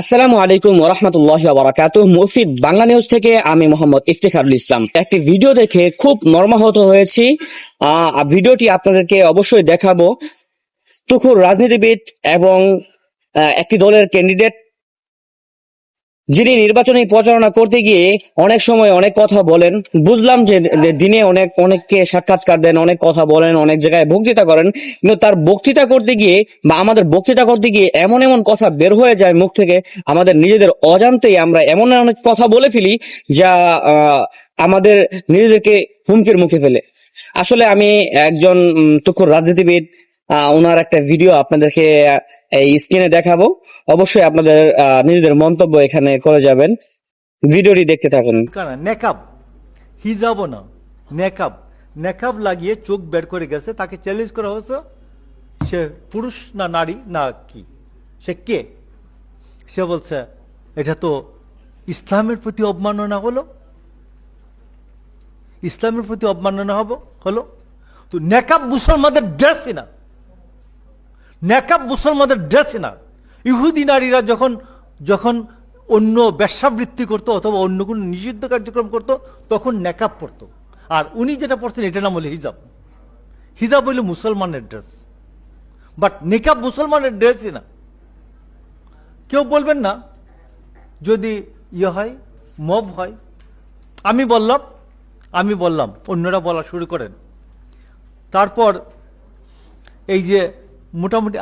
আসসালামু আলাইকুম ওরহমতুল্লাহ বারাকাত মুফিদ বাংলা নিউজ থেকে আমি মোহাম্মদ ইফতিখারুল ইসলাম। একটি ভিডিও দেখে খুব মর্মাহত হয়েছি। ভিডিওটি আপনাদেরকে অবশ্যই দেখাবো। তুখুর রাজনীতিবিদ এবং একটি দলের ক্যান্ডিডেট যিনি নির্বাচনী প্রচারণা করতে গিয়ে অনেক সময় অনেক কথা বলেন, বুঝলাম যে দিনে অনেক, অনেককে সাক্ষাৎকার দেন, অনেক কথা বলেন, অনেক জায়গায় বক্তৃতা করেন, কিন্তু তার বক্তৃতা করতে গিয়ে বা আমাদের বক্তৃতা করতে গিয়ে এমন এমন কথা বের হয়ে যায় মুখ থেকে, আমাদের নিজেদের অজান্তেই আমরা এমন অনেক কথা বলে ফেলি যা আমাদের নিজেদেরকে হুমকির মুখে ফেলে। আসলে আমি একজন তুখুর রাজনীতিবিদ ওনার একটা ভিডিও আপনাদেরকে এই স্ক্রিনে দেখাবো। অবশ্যই আপনাদের নিজেদের মন্তব্য এখানে করে যাবেন। ভিডিওটি দেখতে থাকুন। নেকাব। হিজাবও না। নেকাব। নেকাব লাগিয়ে চোখ বের করে গেছে। তাকে চ্যালেঞ্জ করা হয়েছে, সে পুরুষ না নারী না কি? সে কে? সে বলছে, এটা তো ইসলামের প্রতি অবমাননা হলো। ইসলামের প্রতি অবমাননা হব, হলো। তো নেকাব মুসলমানদের ড্রেসই না। নেকাব মুসলমানদের ড্রেসই না। ইহুদি নারীরা যখন যখন অন্য ব্যবসাবৃত্তি করতো অথবা অন্য কোনো নিষিদ্ধ কার্যক্রম করতো, তখন নেকাব পরতো। আর উনি যেটা পড়তেন এটা নাম হলো হিজাব। হিজাব হইল মুসলমানের ড্রেস। বাট নেকাব মুসলমানের ড্রেসই না। কেউ বলবেন না, যদি ইয়ে হয়, মব হয়, আমি বললাম আমি বললাম, অন্যরা বলা শুরু করেন। তারপর এই যে মোটামুটি